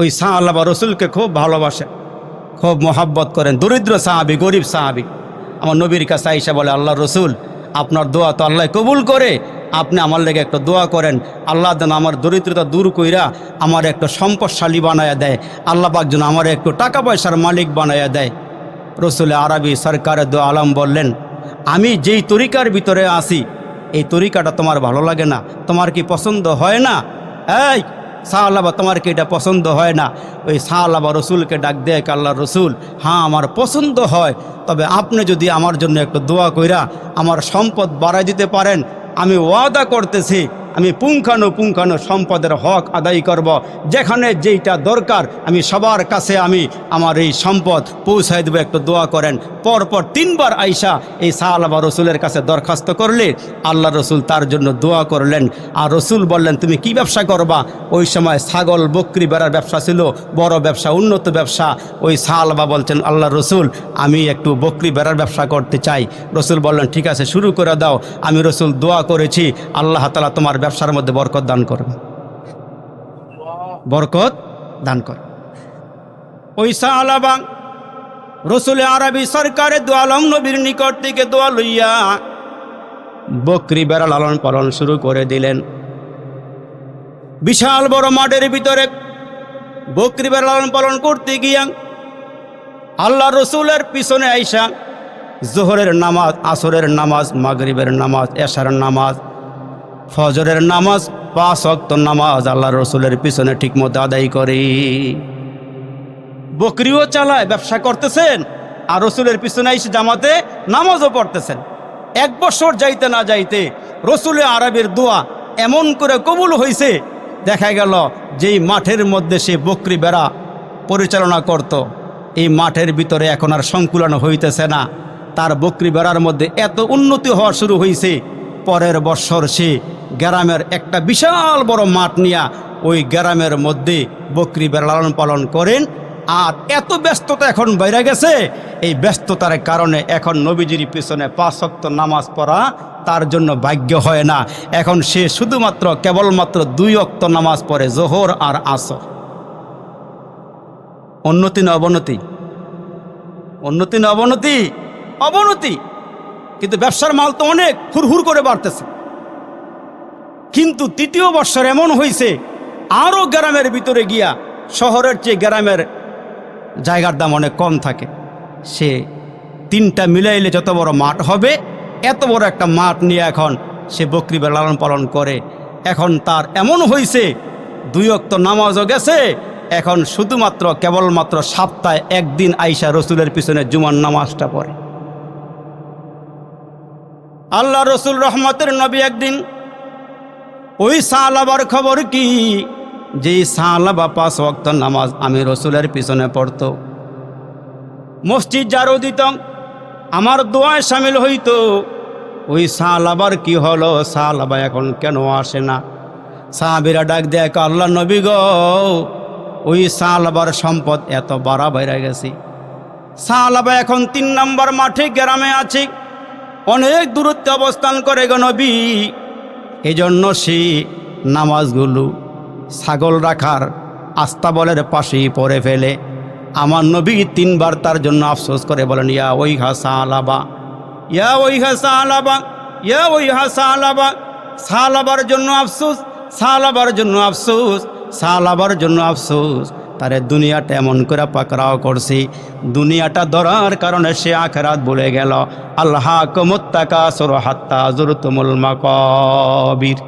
ওই শাহ আল্লাহ রসুলকে খুব ভালোবাসে, খুব মোহাব্বত করেন। দরিদ্র সাহাবি, গরিব সাহাবি। আমার নবীর কাছে আইসা বলে আল্লাহ রসুল, আপনার দোয়া তো আল্লাহ কবুল করে। আপনি আমার লেগে একটা দোয়া করেন। আল্লাহ যেন আমার দরিদ্রতা দূর কইরা আমার একটা সম্পদশালী বানায়া দেয়। আল্লাহ পাক যেন আমার একটু টাকা পয়সার মালিক বানায়া দেয়। রসুল আরবি সরকারের দোয়া আলম বললেন, আমি যেই তরিকার ভিতরে আসি এই তরিকাটা তোমার ভালো লাগে না। তোমার কি পছন্দ হয় না? এই সাহালাবা, তোমার কি এটা পছন্দ হয় না? ওই সাহালাবা রসুলকে ডাক দেয় আল্লাহ রসুল? হ্যাঁ আমার পছন্দ হয়। তবে আপনি যদি আমার জন্য একটু দোয়া কইরা আমার সম্পদ বাড়াই দিতে পারেন, আমি ওয়াদা করতেছি। আমি পুঙ্খানু পুঙ্খানু সম্পদের হক আদায় করব। যেখানে যেইটা দরকার, আমি সবার কাছে আমি আমার এই সম্পদ পৌঁছায় দেবো। একটু দোয়া করেন। পরপর তিনবার আইসা এই সাহালাবা রসুলের কাছে দরখাস্ত করলে আল্লাহ রসুল তার জন্য দোয়া করলেন। আর রসুল বললেন, তুমি কি ব্যবসা করবা? ওই সময় ছাগল, বকরি বেড়ার ব্যবসা ছিল, বড় ব্যবসা, উন্নত ব্যবসা। ওই সাহালবা বলছেন, আল্লাহ রসুল, আমি একটু বকরি বেড়ার ব্যবসা করতে চাই। রসুল বললেন, ঠিক আছে, শুরু করে দাও। আমি রসুল দোয়া করেছি, আল্লাহ তালা তোমার ব্যবসার মধ্যে বরকত দান করবে। বরকত দান কর ওই সাহালাবা রসুল আরবি সরকারের দোয়ালম নবীর নিকট থেকে দোয়া লইয়া বকরি বেড়া লালন পালন শুরু করে দিলেন। বিশাল বড় মাঠের ভিতরে বকরি বেড়া লালন পালন করতে গিয়া আল্লাহ রসুলের পিছনে আইসা জোহরের নামাজ, আসরের নামাজ, মাগরিবের নামাজ এশার নামাজ ফজরের নামাজ, পাঁচ অক্ত নামাজ আল্লাহ রসুলের পিছনে ঠিকমতো আদায় করে বকরিও চালায়, ব্যবসা করতেছেন, আর রসুলের পিছনে এসে জামাতে নামাজও পড়তেছেন এক বছর যাইতে না যাইতে রসুলে আরবের দোয়া এমন করে কবুল হয়েছে দেখা গেল যেই মাঠের মধ্যে সে বকরি বেড়া পরিচালনা করত। এই মাঠের ভিতরে এখন আর সংকুলন হইতেছে না তার বকরি বেড়ার মধ্যে এত উন্নতি হওয়া শুরু হয়েছে পরের বৎসর সে গ্রামের একটা বিশাল বড় মাঠ নিয়া ওই গ্রামের মধ্যে বকরি বেড়া লালন পালন করেন। আর এত ব্যস্ততা এখন বাইরে গেছে। এই ব্যস্ততার কারণে এখন নবীজির পিছনে পাঁচ শক্ত নামাজ পড়া তার জন্য ভাগ্য হয় না। এখন সে শুধুমাত্র কেবলমাত্র দুই অক্ত নামাজ পড়ে, জোহর আর আসর। উন্নতি না অবনতি? উন্নতি না অবনতি? অবনতি! কিন্তু ব্যবসার মাল তো অনেক হুর করে বাড়তেছে। কিন্তু তৃতীয় বৎসর এমন হয়েছে আরও গ্রামের ভিতরে গিয়া শহরের চেয়ে গ্রামের জায়গার দাম অনেক কম থাকে। সে তিনটা মিলাইলে যত বড় মাঠ হবে, এত বড় একটা মাঠ নিয়ে এখন সে বকরি লালন পালন করে। এখন তার এমন হয়েছে দুই অক্ত নামাজও গেছে, এখন শুধুমাত্র কেবলমাত্র সপ্তাহে একদিন আইসা রসুলের পিছনে জুমার নামাজটা পড়ে। আল্লাহ রসুল রহমতের নবী একদিন ওই সালাবার খবর কি? যে সালাবা পাঁচ ওয়াক্ত নামাজ আমি রসুলের পিছনে পড়ত। মসজিদ যারও দিতাম আমার দোয়ায় সামিল হইতো। ওই সালাবার কি হলো? সালাবা এখন কেন আসে না? সাহাবিরা ডাক দেয় আল্লাহ নবী গো, ওই সালাবার সম্পদ এত বাড়া বাইরে গেছে। সালাবা এখন তিন নম্বর মাঠে গ্রামে আছে। অনেক দূরত্বে অবস্থান করে গো নবী। এজন্য সে নামাজগুলো ছাগল রাখার আস্তাবলের পাশেই পড়ে ফেলে। আমার নবী তিনবার তার জন্য আফসোস করে বলেন, ইয়া ওই হাসা আলাবা ইয়া ওই হাসা আলাবা ইয়া ওই হাসা আলাবা সালাবার জন্য আফসোস, সালাবার জন্য আফসোস, সালাবার জন্য আফসোস। তারে দুনিয়াটা এমন করে পাকড়াও করছি। দুনিয়াটা ধরার কারণে সে আখেরাত বলে গেল। আল্লাহ কমত্তাকা সর হাত্তা জুরতুমুল মাকবির।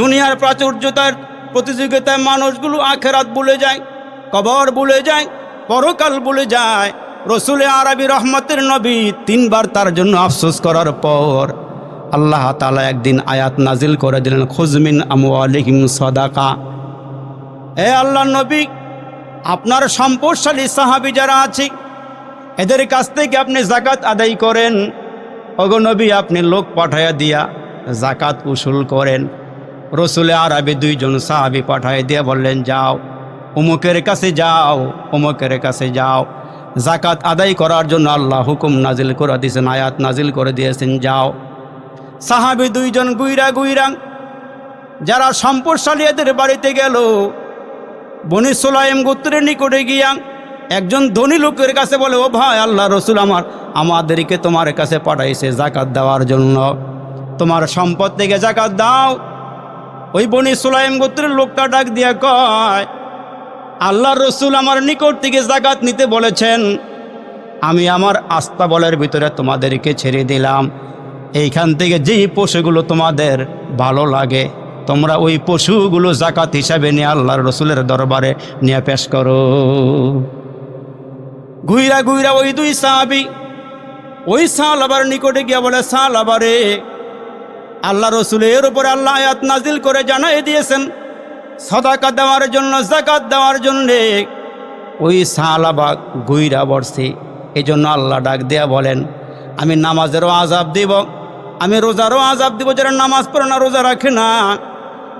দুনিয়ার প্রাচুর্যতার প্রতিযোগিতায় মানুষগুলো আখেরাত বলে যায়, কবর বলে যায়, পরকাল বলে যায়। রসুলে আরবি রহমতের নবী তিনবার তার জন্য আফসোস করার পর আল্লাহ তালা একদিন আয়াত নাজিল করে দিলেন খুজমিন আমু সদাকা। এ আল্লাহ নবী, আপনার সম্পদশালী সাহাবি যারা আছে, এদের কাছ থেকে আপনি জাকাত আদায় করেন। অগনবী আপনি লোক পাঠাইয়া দিয়া জাকাত উসুল করেন। রসুলে আরবি দুইজন সাহাবি পাঠাই দিয়ে বললেন, যাও অমুকের কাছে যাও অমুকের কাছে যাও। জাকাত আদায় করার জন্য আল্লাহ হুকুম নাজিল করে দিয়েছেন, আয়াত নাজিল করে দিয়েছেন, যাও। সাহাবি দুইজন গুইরা গুইরা, যারা সম্পদশালী এদের বাড়িতে গেল বনি সোলাইম গোত্রের নিকটে গিয়া একজন ধনী লোকের কাছে বলে, ও ভাই, আল্লাহ রসুল আমার, আমাদেরকে তোমার কাছে পাঠাইছে জাকাত দেওয়ার জন্য। তোমার সম্পদ থেকে জাকাত দাও। ওই বনি সোলাইম গোত্রের লোকটা ডাক দিয়া কয়, আল্লাহ রসুল আমার নিকট থেকে জাকাত নিতে বলেছেন। আমি আমার আস্থা বলের ভিতরে তোমাদেরকে ছেড়ে দিলাম। এইখান থেকে যেই পশুগুলো তোমাদের ভালো লাগে তোমরা ওই পশুগুলো জাকাত হিসাবে নিয়ে আল্লাহর রসুলের দরবারে নিয়ে পেশ করো। ঘুইরা ঘুইরা ওই দুই সাহাবি, ওই সাল আবার নিকটে গিয়া বলে সাল আবারে আল্লাহ রসুলের উপরে আল্লাহ আয়াত নাজিল করে জানাই দিয়েছেন। সদাকা দেওয়ার জন্য, জাকাত দেওয়ার জন্যে। ওই সালাবা গুইরা বসছে এই জন্য আল্লাহ ডাক দেয়া বলেন, আমি নামাজেরও আজাব দিব, আমি রোজারও আজাব দিব, যারা নামাজ পড়ে না, রোজা রাখে না।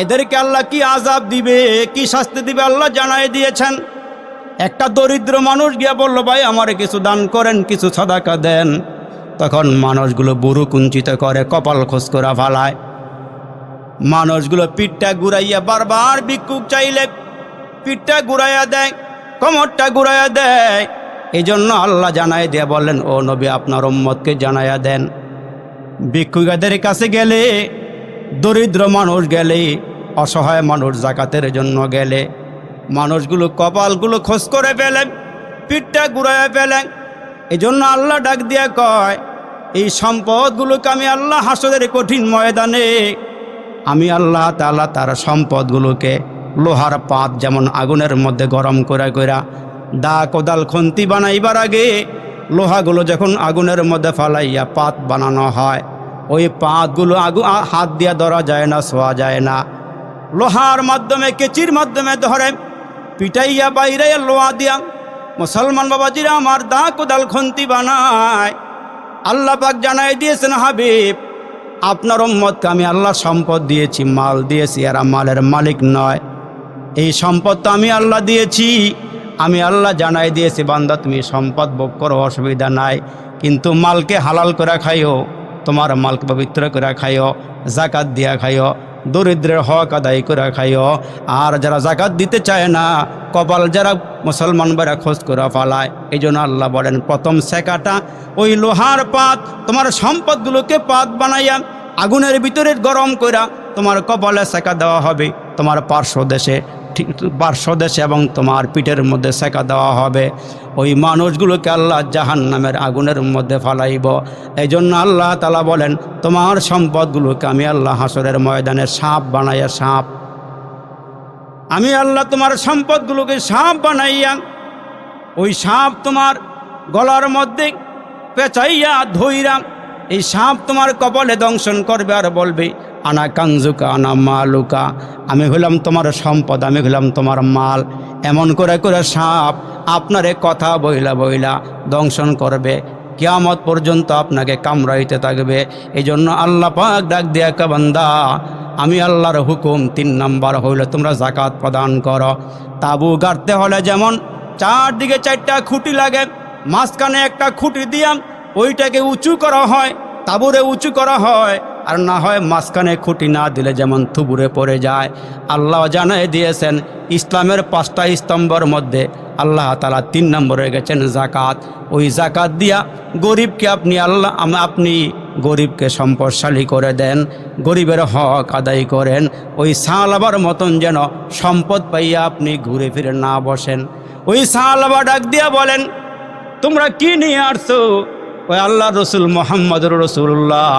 এদেরকে আল্লাহ কি আজাব দিবে, কি শাস্তি দিবে আল্লাহ জানাই দিয়েছেন। একটা দরিদ্র মানুষ গিয়া বলল, ভাই, আমারে কিছু দান করেন, কিছু সদাকা দেন। তখন মানুষগুলো বুড়ো কুঞ্চিত করে, কপাল খোঁজ করা ফালায়। মানুষগুলো পিঠটা ঘুরাইয়া বারবার ভিক্ষুক চাইলে পিঠটা ঘুরাইয়া দেয়, কোমরটা ঘুরাইয়া দেয়। এই জন্য আল্লাহ জানাই দিয়ে বললেন, ও নবী, আপনার উম্মতকে জানাইয়া দেন। ভিক্ষুকাদের কাছে গেলে দরিদ্র মানুষ গেলে, অসহায় মানুষ জাকাতের জন্য গেলে, মানুষগুলো কপালগুলো খোঁজ করে ফেলেন পিঠটা ঘুরাইয়া ফেলেন এই জন্য আল্লাহ ডাক দিয়া কয়, এই সম্পদগুলোকে আমি আল্লাহ হাসদের কঠিন ময়দানে, আমি আল্লাহ তাআলা তার সম্পদগুলোকে লোহার পাত যেমন আগুনের মধ্যে গরম করে কইরা দা কোদাল খন্তি বানাইবার আগে, লোহাগুলো যখন আগুনের মধ্যে ফালাইয়া পাত বানানো হয় ওই পাতগুলো আগু হাত দিয়া ধরা যায় না, শোয়া যায় না। লোহার মাধ্যমে, কেচির মাধ্যমে ধরে, পিটাইয়া বাইরে লোহা দিয়া, মুসলমান বাবাজিরা আমার দা কোদাল খন্তি বানায়। আল্লাহ পাক জানাই দিয়েছেন, হাবিব, আপনার উম্মতকে আমি আল্লাহ সম্পদ দিয়েছি, মাল দিয়েছি এরা মালের মালিক নয়। এই সম্পদ তো আমি আল্লাহ দিয়েছি, আমি আল্লাহ জানাই দিয়েছি, বান্দা তুমি সম্পদ ভোগ করো, অসুবিধা নাই। কিন্তু মালকে হালাল করে খাইও। তোমার মালকে পবিত্র করে খাইও, জাকাত দিয়া খাইও, দরিদ্রের হক আদায় করে খাইও। আর যারা জাকাত দিতে চায় না, কপাল যারা মুসলমান বেড়া খোঁজ করে ফালায়। এই জন্য আল্লাহ বলেন, প্রথম শেখাটা ওই লোহার পাত, তোমার সম্পদগুলোকে পাত বানাইয়া আগুনের ভিতরে গরম কইরা তোমার কপালে সেকা দেওয়া হবে, তোমার পার্শ্ব দেশে। ঠিক পার্শ্ব দেশে এবং তোমার পিঠের মধ্যে সেকা দেওয়া হবে। ওই মানুষগুলোকে আল্লাহ জাহান নামের আগুনের মধ্যে ফালাইব। এই জন্য আল্লাহ তালা বলেন, তোমার সম্পদগুলোকে আমি আল্লাহ হাসরের ময়দানে সাপ বানাইয়া সাপ। আমি আল্লাহ তোমার সম্পদগুলোকে সাপ বানাইয়া, ওই সাপ তোমার গলার মধ্যে পেঁচাইয়া ধইরা, এই সাপ তোমার কপালে দংশন করবে আর বলবে আনা কাঞ্জুকা আনা মালুকা। আমি হলাম তোমার সম্পদ, আমি হলাম তোমার মাল। এমন করে করে সাপ আপনারে কথা বইলা বইলা দংশন করবে। কিয়ামত পর্যন্ত আপনাকে কামড়াইতে থাকবে। এই জন্য আল্লাহ পাক ডাক দিয়া বান্দা, আমি আল্লাহর হুকুম তিন নাম্বার হইলে তোমরা জাকাত প্রদান করো। তাবু গাড়তে হলে যেমন চারদিকে চারটা খুঁটি লাগে, মাঝখানে একটা খুঁটি দিয়াম ওইটাকে উঁচু করা হয়, তাবুরে উঁচু করা হয়। আর না হয় মাঝখানে খুঁটি না দিলে যেমন থুবুরে পড়ে যায়। আল্লাহ জানাই দিয়েছেন, ইসলামের পাঁচটা স্তম্ভর মধ্যে আল্লাহ তালা তিন নম্বরে গেছেন জাকাত ওই জাকাত দিয়া গরিবকে আপনি আল্লাহ, আপনি গরিবকে সম্পদশালী করে দেন, গরিবের হক আদায় করেন। ওই সালাবার মতন যেন সম্পদ পাইয়া আপনি ঘুরে ফিরে না বসেন। ওই সালাবা ডাক দিয়া বলেন, তোমরা কি নিয়ে আসছো? ওই আল্লাহ রসুল মোহাম্মদ রসুল্লাহ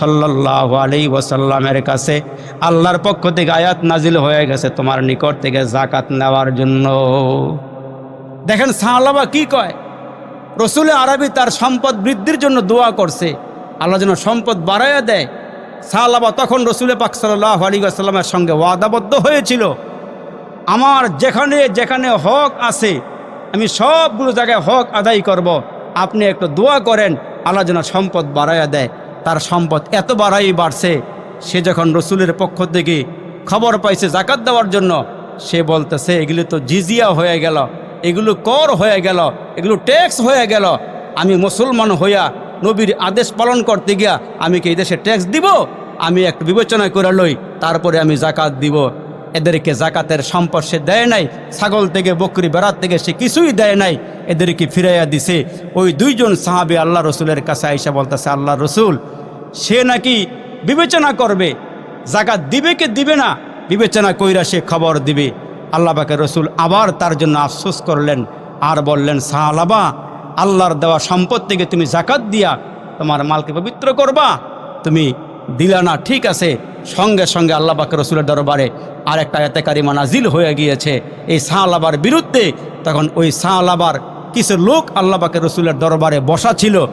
সাল্লাহ আলী ওসাল্লামের কাছে আল্লাহর পক্ষ থেকে আয়াত নাজিল হয়ে গেছে তোমার নিকট থেকে জাকাত নেওয়ার জন্য। দেখেন সাহালাবা কি কয়? রসুল আরবি তার সম্পদ বৃদ্ধির জন্য দোয়া করছে, আল্লাহ যেন সম্পদ বাড়াইয়া দেয়। সাহালাবা তখন রসুল পাক সাল্লাহ আলী আসাল্লামের সঙ্গে ওয়াদাবদ্ধ হয়েছিল। আমার যেখানে যেখানে হক আছে, আমি সবগুলো জায়গায় হক আদায় করব। আপনি একটু দোয়া করেন, আল্লাহ যেন সম্পদ বাড়াইয়া দেয়। তার সম্পদ এত বাড়াই বাড়ছে, সে যখন রসুলের পক্ষ থেকে খবর পাইছে জাকাত দেওয়ার জন্য, সে বলতেছে, এগুলো তো জিজিয়া হয়ে গেল, এগুলো কর হয়ে গেল, এগুলো ট্যাক্স হয়ে গেল। আমি মুসলমান হইয়া নবীর আদেশ পালন করতে গিয়া আমি কি এই দেশে ট্যাক্স দিব? আমি একটু বিবেচনা করে লই, তারপরে আমি জাকাত দিব। এদেরকে জাকাতের সম্পদ সে দেয় নাই, ছাগল থেকে বকরি, বেড়ার থেকে সে কিছুই দেয় নাই, এদেরকে ফিরাইয়া দিছে। ওই দুইজন সাহাবি আল্লাহ রসুলের কাছে আইসা বলতেছে, আল্লাহ রসুল, সে নাকি বিবেচনা করবে, জাকাত দিবে কি দিবে না? বিবেচনা কইরা সে খবর দিবে। আল্লাহ পাকে রসুল আবার তার জন্য আফসোস করলেন আর বললেন সাহালাবা আল্লাহর দেওয়া সম্পদ থেকে তুমি জাকাত দিয়া তোমার মালকে পবিত্র করবা। তুমি দিলা না। ঠিক আছে, সঙ্গে সঙ্গে আল্লাহ পাকে রসুলের দরবারে আর একটা এতেকারিমা নাজিল হয়ে গিয়েছে। এই সাহালাবার বিরুদ্ধে তখন ওই সাহালাবার কিছু লোক আল্লাহ পাকে রসুলের দরবারে বসা ছিল।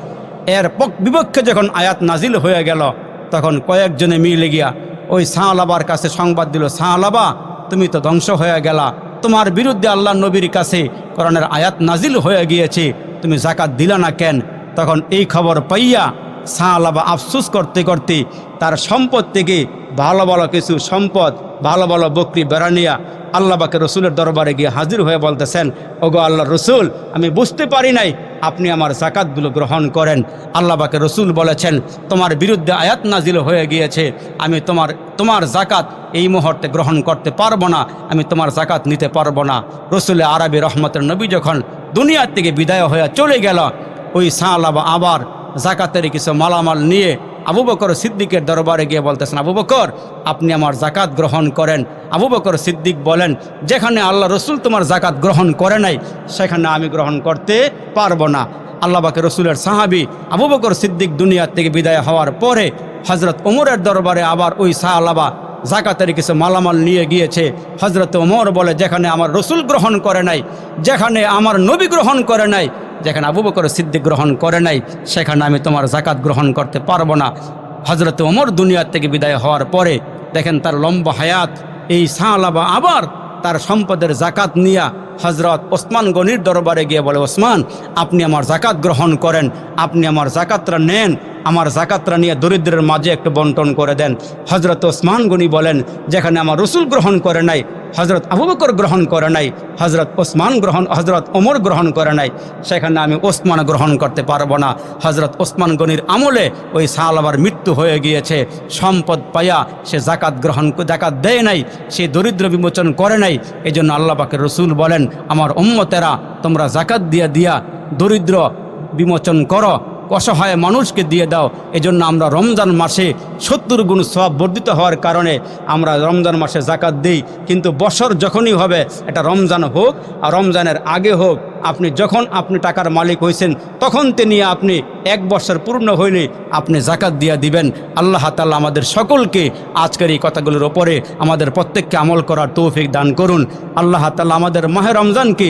এর পক- বিপক্ষে যখন আয়াত নাজিল হয়ে গেল, তখন কয়েকজনে মিলে গিয়া ওই সাহালাবার কাছে সংবাদ দিল সাহালাবা তুমি তো ধ্বংস হয়ে গেলা। তোমার বিরুদ্ধে আল্লাহ নবীর কাছে করণের আয়াত নাজিল হয়ে গিয়েছে। তুমি জাকাত দিলা না কেন? তখন এই খবর পাইয়া সাহালাবা আফসুস করতে করতে তার সম্পদ থেকে ভালো ভালো কিছু সম্পদ, ভালো ভালো বকরি বেড়ানিয়া আল্লাহবাকে রসুলের দরবারে গিয়ে হাজির হয়ে বলতেছেন, ওগো আল্লাহ রসুল, আমি বুঝতে পারি নাই আপনি আমার জাকাতগুলো গ্রহণ করেন। আল্লাহবাকে রসুল বলেছেন, তোমার বিরুদ্ধে আয়াত নাজিল হয়ে গিয়েছে, আমি তোমার তোমার জাকাত এই মুহূর্তে গ্রহণ করতে পারব না, আমি তোমার জাকাত নিতে পারব না। রসুল আরবি রহমতের নবী যখন দুনিয়ার থেকে বিদায় হয়ে চলে গেল, ওই সাহালাবা আবার জাকাতের কিছু মালামাল নিয়ে আবু বকর সিদ্দিকের দরবারে গিয়ে বলতেছেন, আবু বকর, আপনি আমার জাকাত গ্রহণ করেন। আবু বকর সিদ্দিক বলেন, যেখানে আল্লাহ রসুল তোমার জাকাত গ্রহণ করে নাই, সেখানে আমি গ্রহণ করতে পারব না। আল্লাহ বাকে রসুলের সাহাবি আবু বকর সিদ্দিক দুনিয়ার থেকে বিদায় হওয়ার পরে হজরত ওমরের দরবারে আবার ওই সাহালাবা জাকাতের কিছু মালামাল নিয়ে গিয়েছে। হজরত ওমর বলে, যেখানে আমার রসুল গ্রহণ করে নাই, যেখানে আমার নবী গ্রহণ করে নাই যেখানে আবু বকর সিদ্দিক গ্রহণ করে নাই, সেখানে আমি তোমার জাকাত গ্রহণ করতে পারব না। হজরত ওমর দুনিয়ার থেকে বিদায় হওয়ার পরে দেখেন তার লম্বা হায়াত, এই সাঁলাবা আবার তার সম্পদের জাকাত নিয়া হজরত ওসমান গনির দরবারে গিয়ে বলে, ওসমান, আপনি আমার জাকাত গ্রহণ করেন, আপনি আমার জাকাতরা নেন, আমার জাকাতরা নিয়ে দরিদ্রের মাঝে একটু বন্টন করে দেন। হজরত ওসমান গনি বলেন, যেখানে আমার রসুল গ্রহণ করে নাই হজরত আবু বকর গ্রহণ করে নাই হজরত ওসমান গ্রহণ হজরত ওমর গ্রহণ করে নাই, সেখানে আমি ওসমান গ্রহণ করতে পারব না। হজরত ওসমান গনির আমলে ওই সাল আবার মৃত্যু হয়ে গিয়েছে। সম্পদ পাইয়া সে জাকাত গ্রহণ জাকাত দেয় নাই, সে দরিদ্র বিমোচন করে নাই। এই জন্য আল্লাহ পাকের রসুল বলেন আমার উম্মতেরা তোমরা জাকাত দিয়া দিয়া দরিদ্র বিমোচন করো। অসহায় মানুষকে দিয়ে দাও। এজন্য আমরা রমজান মাসে সত্তর গুণ সব বর্ধিত হওয়ার কারণে আমরা রমজান মাসে জাকাত দিই। কিন্তু বছর যখনই হবে, এটা রমজান হোক আর রমজানের আগে হোক, আপনি যখন আপনি টাকার মালিক হয়েছেন তখন তিনি আপনি এক বছর পূর্ণ হইলে আপনি জাকাত দিয়া দিবেন। আল্লাহ তাল্লাহ আমাদের সকলকে আজকের এই কথাগুলোর ওপরে আমাদের প্রত্যেককে আমল করার তৌফিক দান করুন। আল্লাহ তাল্লাহ আমাদের মাহে রমজানকে